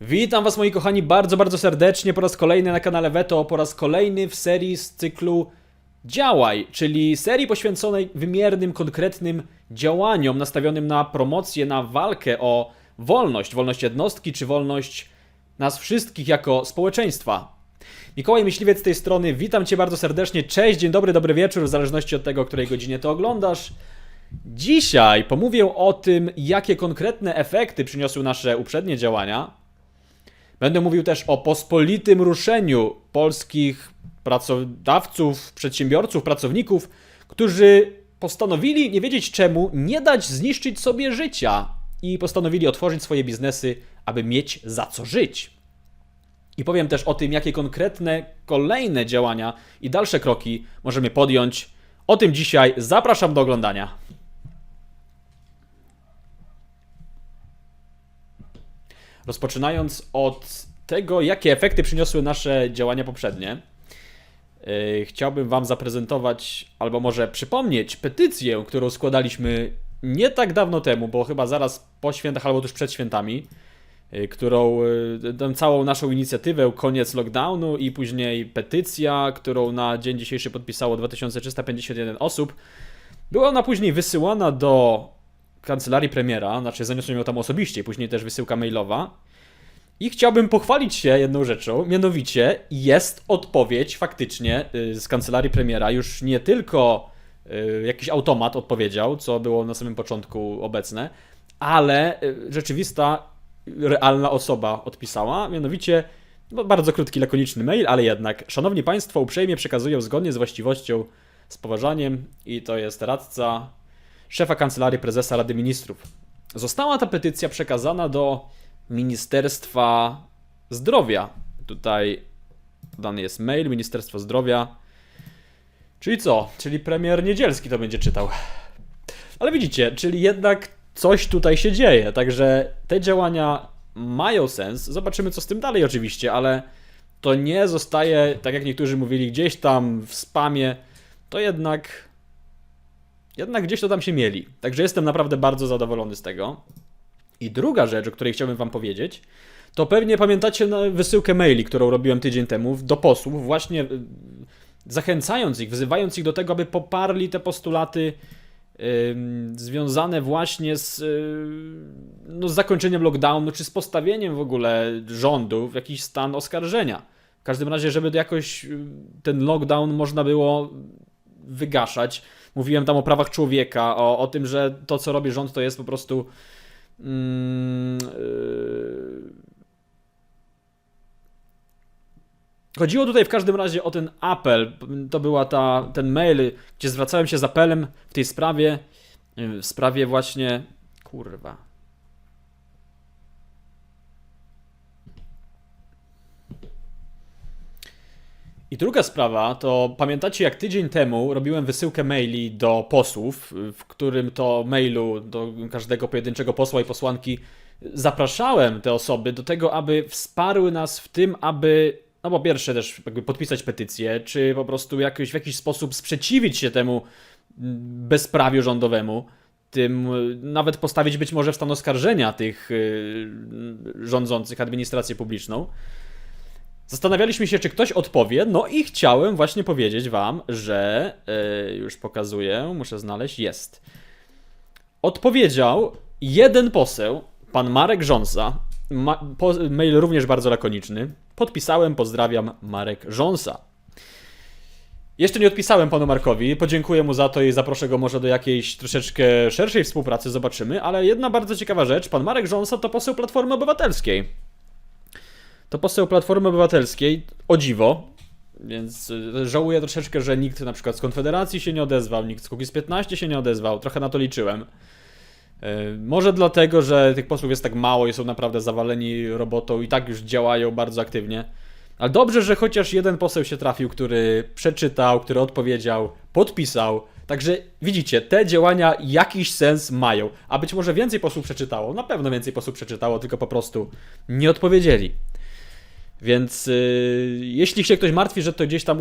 Witam Was moi kochani bardzo, bardzo serdecznie po raz kolejny na kanale Veto, po raz kolejny w serii z cyklu Działaj, czyli serii poświęconej wymiernym, konkretnym działaniom nastawionym na promocję, na walkę o wolność, wolność jednostki czy wolność nas wszystkich jako społeczeństwa. Mikołaj Myśliwiec z tej strony, witam Cię bardzo serdecznie, cześć, dzień dobry, dobry wieczór, w zależności od tego, o której godzinie to oglądasz. Dzisiaj pomówię o tym, jakie konkretne efekty przyniosły nasze uprzednie działania, Będę mówił też o pospolitym ruszeniu polskich pracodawców, przedsiębiorców, pracowników, którzy postanowili, nie wiedzieć czemu, nie dać zniszczyć sobie życia i postanowili otworzyć swoje biznesy, aby mieć za co żyć. I powiem też o tym, jakie konkretne kolejne działania i dalsze kroki możemy podjąć. O tym dzisiaj zapraszam do oglądania. Rozpoczynając od tego, jakie efekty przyniosły nasze działania poprzednie, yy, chciałbym Wam zaprezentować, albo może przypomnieć, petycję, którą składaliśmy nie tak dawno temu, bo chyba zaraz po świętach albo tuż przed świętami, yy, którą, yy, tę całą naszą inicjatywę, koniec lockdownu i później petycja, którą na dzień dzisiejszy podpisało 2351 osób. Była ona później wysyłana do kancelarii premiera, znaczy zaniosłem ją tam osobiście, później też wysyłka mailowa. I chciałbym pochwalić się jedną rzeczą, mianowicie jest odpowiedź faktycznie y, z kancelarii premiera, już nie tylko y, jakiś automat odpowiedział, co było na samym początku obecne, ale y, rzeczywista, realna osoba odpisała, mianowicie no, bardzo krótki, lakoniczny mail, ale jednak. Szanowni Państwo, uprzejmie przekazuję zgodnie z właściwością, z poważaniem i to jest radca szefa Kancelarii Prezesa Rady Ministrów. Została ta petycja przekazana do Ministerstwa Zdrowia. Tutaj dany jest mail Ministerstwo Zdrowia. Czyli co? Czyli premier Niedzielski to będzie czytał. Ale widzicie, czyli jednak coś tutaj się dzieje. Także te działania mają sens. Zobaczymy, co z tym dalej, oczywiście, ale to nie zostaje, tak jak niektórzy mówili, gdzieś tam w spamie. To jednak. Jednak gdzieś to tam się mieli. Także jestem naprawdę bardzo zadowolony z tego. I druga rzecz, o której chciałbym Wam powiedzieć, to pewnie pamiętacie wysyłkę maili, którą robiłem tydzień temu do posłów, właśnie y, zachęcając ich, wzywając ich do tego, aby poparli te postulaty ym, związane właśnie z, y, no, z zakończeniem lockdownu, czy z postawieniem w ogóle rządu w jakiś stan oskarżenia. W każdym razie, żeby jakoś y, ten lockdown można było wygaszać. Mówiłem tam o prawach człowieka, o, o tym, że to, co robi rząd, to jest po prostu Mm, yy. Chodziło tutaj w każdym razie o ten apel. To była ta, ten mail, gdzie zwracałem się z apelem w tej sprawie. yy, W sprawie właśnie. Kurwa. I druga sprawa, to pamiętacie jak tydzień temu robiłem wysyłkę maili do posłów, w którym to mailu do każdego pojedynczego posła i posłanki zapraszałem te osoby do tego, aby wsparły nas w tym, aby no po pierwsze też jakby podpisać petycję, czy po prostu jakoś, w jakiś sposób sprzeciwić się temu bezprawiu rządowemu, tym nawet postawić być może w stan oskarżenia tych y, rządzących administrację publiczną. Zastanawialiśmy się, czy ktoś odpowie, no i chciałem właśnie powiedzieć Wam, że yy, już pokazuję, muszę znaleźć, jest. Odpowiedział jeden poseł, pan Marek Rząsa. Ma, po, mail również bardzo lakoniczny. Podpisałem, pozdrawiam, Marek Rząsa. Jeszcze nie odpisałem panu Markowi, podziękuję mu za to i zaproszę go może do jakiejś troszeczkę szerszej współpracy, zobaczymy, ale jedna bardzo ciekawa rzecz, pan Marek Rząsa to poseł Platformy Obywatelskiej to poseł Platformy Obywatelskiej, o dziwo, więc y, żałuję troszeczkę, że nikt na przykład z Konfederacji się nie odezwał, nikt z Kukiz 15 się nie odezwał, trochę na to liczyłem. Y, Może dlatego, że tych posłów jest tak mało i są naprawdę zawaleni robotą i tak już działają bardzo aktywnie. Ale dobrze, że chociaż jeden poseł się trafił, który przeczytał, który odpowiedział, podpisał. Także widzicie, te działania jakiś sens mają. A być może więcej posłów przeczytało, na pewno więcej posłów przeczytało, tylko po prostu nie odpowiedzieli. Więc yy, jeśli się ktoś martwi, że to gdzieś tam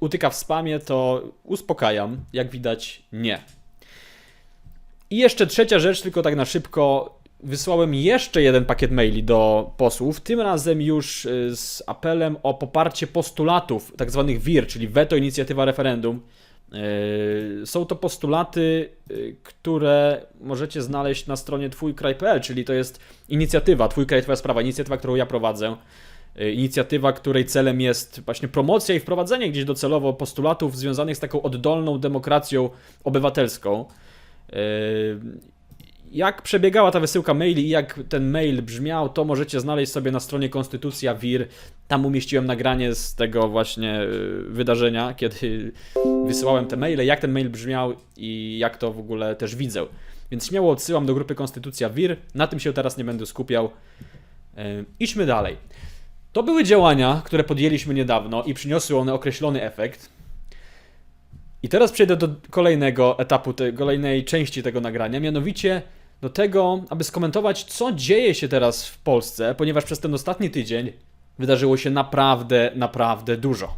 utyka w spamie, to uspokajam. Jak widać, nie. I jeszcze trzecia rzecz, tylko tak na szybko. wysłałem jeszcze jeden pakiet maili do posłów, tym razem już y, z apelem o poparcie postulatów, tak zwanych WIR, czyli weto, inicjatywa, referendum. Y, Są to postulaty, y, które możecie znaleźć na stronie twójkraj.pl, czyli to jest inicjatywa, Twój kraj, Twoja sprawa, inicjatywa, którą ja prowadzę. Y, Inicjatywa, której celem jest właśnie promocja i wprowadzenie gdzieś docelowo postulatów związanych z taką oddolną demokracją obywatelską. Y, Jak przebiegała ta wysyłka maili i jak ten mail brzmiał, to możecie znaleźć sobie na stronie Konstytucja WIR. Tam umieściłem nagranie z tego właśnie y, wydarzenia, kiedy wysyłałem te maile, jak ten mail brzmiał i jak to w ogóle też widzę. Więc śmiało odsyłam do grupy Konstytucja WIR. Na tym się teraz nie będę skupiał. Idźmy dalej. To były działania, które podjęliśmy niedawno i przyniosły one określony efekt. I teraz przejdę do kolejnego etapu, tej kolejnej części tego nagrania, mianowicie do tego, aby skomentować, co dzieje się teraz w Polsce, ponieważ przez ten ostatni tydzień wydarzyło się naprawdę, naprawdę dużo.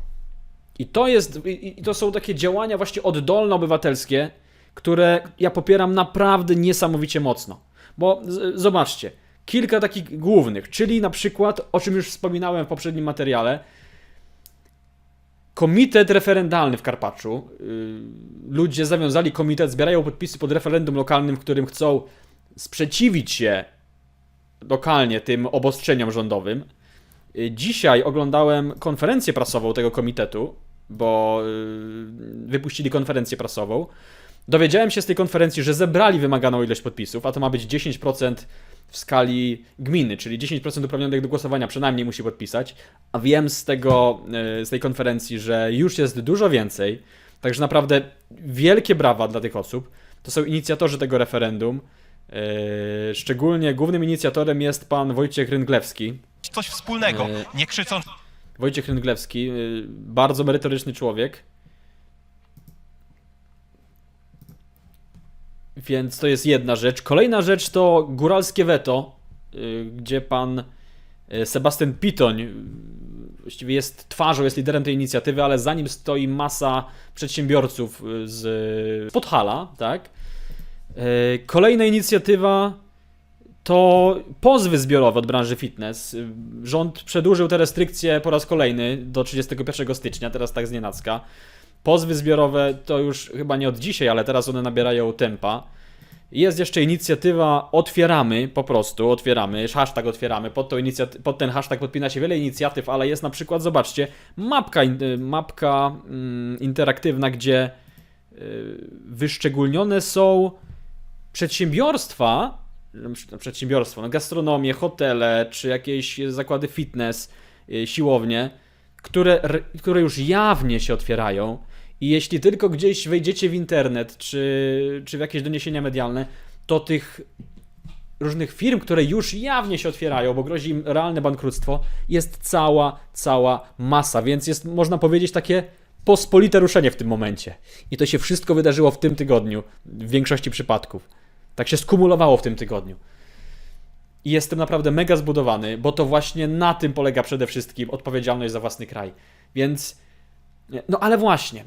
I to jest, i to są takie działania właśnie oddolno-obywatelskie, które ja popieram naprawdę niesamowicie mocno. Bo z- zobaczcie, kilka takich głównych, czyli na przykład, o czym już wspominałem w poprzednim materiale, Komitet referendalny w Karpaczu. Yy, Ludzie zawiązali komitet, zbierają podpisy pod referendum lokalnym, w którym chcą sprzeciwić się lokalnie tym obostrzeniom rządowym. Yy, Dzisiaj oglądałem konferencję prasową tego komitetu, bo yy, wypuścili konferencję prasową. Dowiedziałem się z tej konferencji, że zebrali wymaganą ilość podpisów, a to ma być 10% w skali gminy, czyli 10% uprawnionych do głosowania przynajmniej musi podpisać. A wiem z tego, e, z tej konferencji, że już jest dużo więcej. Także naprawdę wielkie brawa dla tych osób. To są inicjatorzy tego referendum. E, Szczególnie głównym inicjatorem jest pan Wojciech Rynglewski. coś wspólnego, E, nie krzycząc Wojciech Rynglewski, bardzo merytoryczny człowiek. Więc to jest jedna rzecz. Kolejna rzecz to góralskie weto, y, gdzie pan y, Sebastian Pitoń y, właściwie jest twarzą, jest liderem tej inicjatywy, ale za nim stoi masa przedsiębiorców z Podhala, tak? Kolejna inicjatywa to pozwy zbiorowe od branży fitness. Rząd przedłużył te restrykcje po raz kolejny do 31 stycznia, teraz tak znienacka. Pozwy zbiorowe to już chyba nie od dzisiaj, ale teraz one nabierają tempa. Jest jeszcze inicjatywa Otwieramy, po prostu otwieramy, hashtag otwieramy. Pod, pod ten hashtag podpina się wiele inicjatyw, ale jest na przykład, zobaczcie, mapka, y, mapka mm, interaktywna, gdzie y, wyszczególnione są przedsiębiorstwa, przedsiębiorstwo, no gastronomię, hotele, czy jakieś zakłady fitness, y, siłownie, które, które już jawnie się otwierają i jeśli tylko gdzieś wejdziecie w internet, czy, czy w jakieś doniesienia medialne, to tych różnych firm, które już jawnie się otwierają, bo grozi im realne bankructwo, jest cała, cała masa, więc jest, można powiedzieć, takie pospolite ruszenie w tym momencie. I to się wszystko wydarzyło w tym tygodniu, w większości przypadków. Tak się skumulowało w tym tygodniu. I jestem naprawdę mega zbudowany, bo to właśnie na tym polega przede wszystkim odpowiedzialność za własny kraj. Więc, no ale właśnie,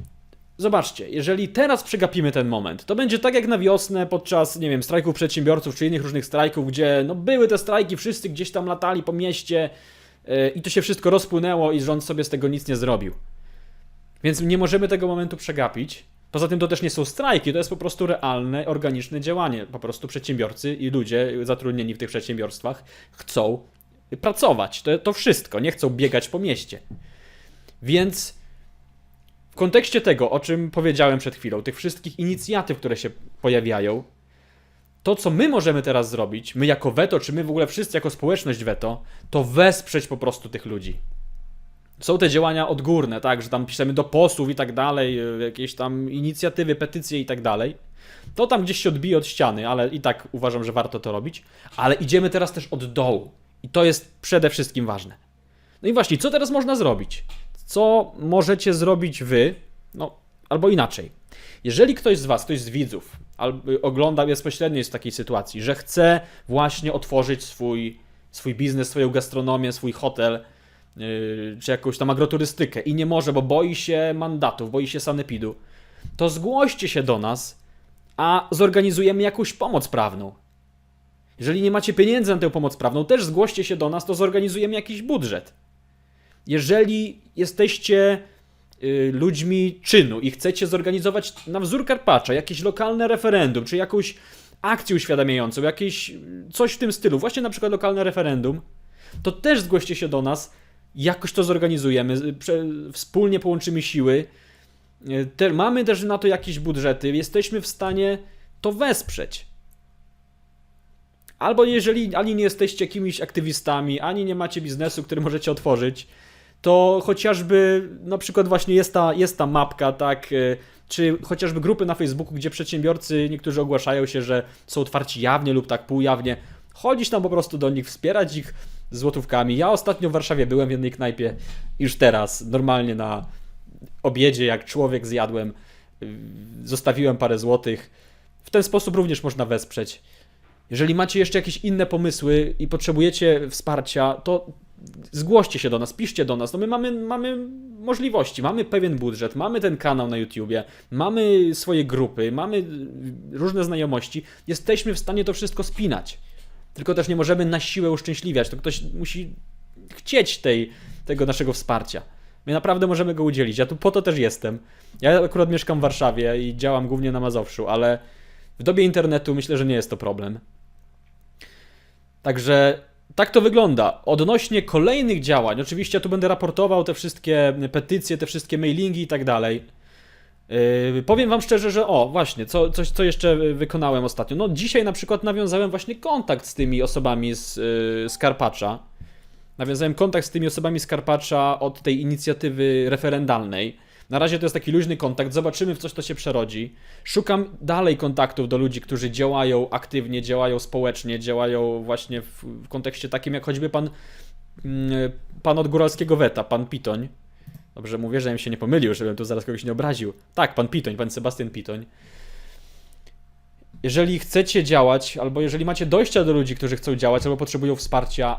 zobaczcie, jeżeli teraz przegapimy ten moment, to będzie tak jak na wiosnę podczas, nie wiem, strajków przedsiębiorców czy innych różnych strajków, gdzie no były te strajki, wszyscy gdzieś tam latali po mieście yy, i to się wszystko rozpłynęło i rząd sobie z tego nic nie zrobił. Więc nie możemy tego momentu przegapić. Poza tym to też nie są strajki, to jest po prostu realne, organiczne działanie. Po prostu przedsiębiorcy i ludzie zatrudnieni w tych przedsiębiorstwach chcą pracować. To, to wszystko, nie chcą biegać po mieście. Więc w kontekście tego, o czym powiedziałem przed chwilą, tych wszystkich inicjatyw, które się pojawiają, to co my możemy teraz zrobić, my jako weto, czy my w ogóle wszyscy jako społeczność weto, to wesprzeć po prostu tych ludzi są te działania odgórne, tak, że tam piszemy do posłów i tak dalej, y, jakieś tam inicjatywy, petycje i tak dalej. To tam gdzieś się odbije od ściany, ale i tak uważam, że warto to robić. Ale idziemy teraz też od dołu. I to jest przede wszystkim ważne. No i właśnie, co teraz można zrobić? Co możecie zrobić wy? No, albo inaczej. Jeżeli ktoś z was, ktoś z widzów, albo ogląda bezpośrednio jest w takiej sytuacji, że chce właśnie otworzyć swój, swój biznes, swoją gastronomię, swój hotel, yy, czy jakąś tam agroturystykę i nie może, bo boi się mandatów, boi się sanepidu, to zgłoście się do nas, a zorganizujemy jakąś pomoc prawną. Jeżeli nie macie pieniędzy na tę pomoc prawną, też zgłoście się do nas, to zorganizujemy jakiś budżet. Jeżeli jesteście y, ludźmi czynu i chcecie zorganizować na wzór Karpacza jakieś lokalne referendum, czy jakąś akcję uświadamiającą, jakieś y, coś w tym stylu, właśnie na przykład lokalne referendum, to też zgłoście się do nas, jakoś to zorganizujemy, y, wspólnie połączymy siły. Te, mamy też na to jakieś budżety, jesteśmy w stanie to wesprzeć. Albo jeżeli ani nie jesteście jakimiś aktywistami, ani nie macie biznesu, który możecie otworzyć, to chociażby na przykład właśnie jest ta, jest ta mapka, tak, y, czy chociażby grupy na Facebooku, gdzie przedsiębiorcy niektórzy ogłaszają się, że są otwarci jawnie lub tak półjawnie. Chodzić tam po prostu do nich, wspierać ich złotówkami. Ja ostatnio w Warszawie byłem w jednej knajpie, już teraz, normalnie na obiedzie, jak człowiek zjadłem, y, zostawiłem parę złotych. W ten sposób również można wesprzeć. Jeżeli macie jeszcze jakieś inne pomysły i potrzebujecie wsparcia, to zgłoście się do nas, piszcie do nas. No my mamy, mamy możliwości, mamy pewien budżet, mamy ten kanał na YouTubie, mamy swoje grupy, mamy różne znajomości. Jesteśmy w stanie to wszystko spinać. Tylko też nie możemy na siłę uszczęśliwiać. To ktoś musi chcieć tej, tego naszego wsparcia. My naprawdę możemy go udzielić. Ja tu po to też jestem. Ja akurat mieszkam w Warszawie i działam głównie na Mazowszu, ale w dobie internetu myślę, że nie jest to problem. Także tak to wygląda. Odnośnie kolejnych działań, oczywiście ja tu będę raportował te wszystkie petycje, te wszystkie mailingi i tak dalej. Yy, powiem wam szczerze, że o, właśnie, co, coś, co jeszcze wykonałem ostatnio. No dzisiaj na przykład nawiązałem właśnie kontakt z tymi osobami z, yy. Nawiązałem kontakt z tymi osobami z Karpacza od tej inicjatywy referendalnej. Na razie to jest taki luźny kontakt, zobaczymy w coś to się przerodzi. Szukam dalej kontaktów do ludzi, którzy działają aktywnie, działają społecznie, działają właśnie w, w kontekście takim jak choćby pan, mm, pan od Góralskiego Weta, pan Pitoń. Dobrze mówię, żebym się nie pomylił, żebym tu zaraz kogoś nie obraził. Tak, pan Pitoń, pan Sebastian Pitoń. Jeżeli chcecie działać, albo jeżeli macie dojścia do ludzi, którzy chcą działać, albo potrzebują wsparcia,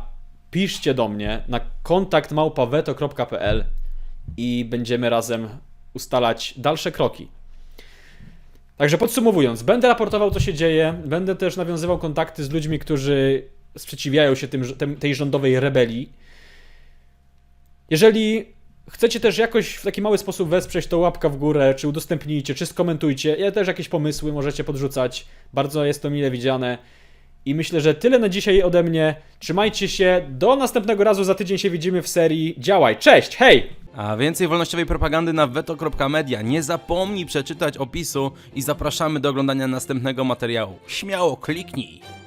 piszcie do mnie na kontakt małpaweto.pl i będziemy razem ustalać dalsze kroki. Także podsumowując, będę raportował, co się dzieje, będę też nawiązywał kontakty z ludźmi, którzy sprzeciwiają się tym, tej rządowej rebelii. Jeżeli chcecie też jakoś w taki mały sposób wesprzeć, to łapka w górę, czy udostępnijcie, czy skomentujcie. Ja też jakieś pomysły możecie podrzucać. Bardzo jest to mile widziane. I myślę, że tyle na dzisiaj ode mnie. Trzymajcie się. Do następnego razu. Za tydzień się widzimy w serii Działaj. Cześć, hej! A więcej wolnościowej propagandy na veto.media. Nie zapomnij przeczytać opisu i zapraszamy do oglądania następnego materiału. Śmiało kliknij!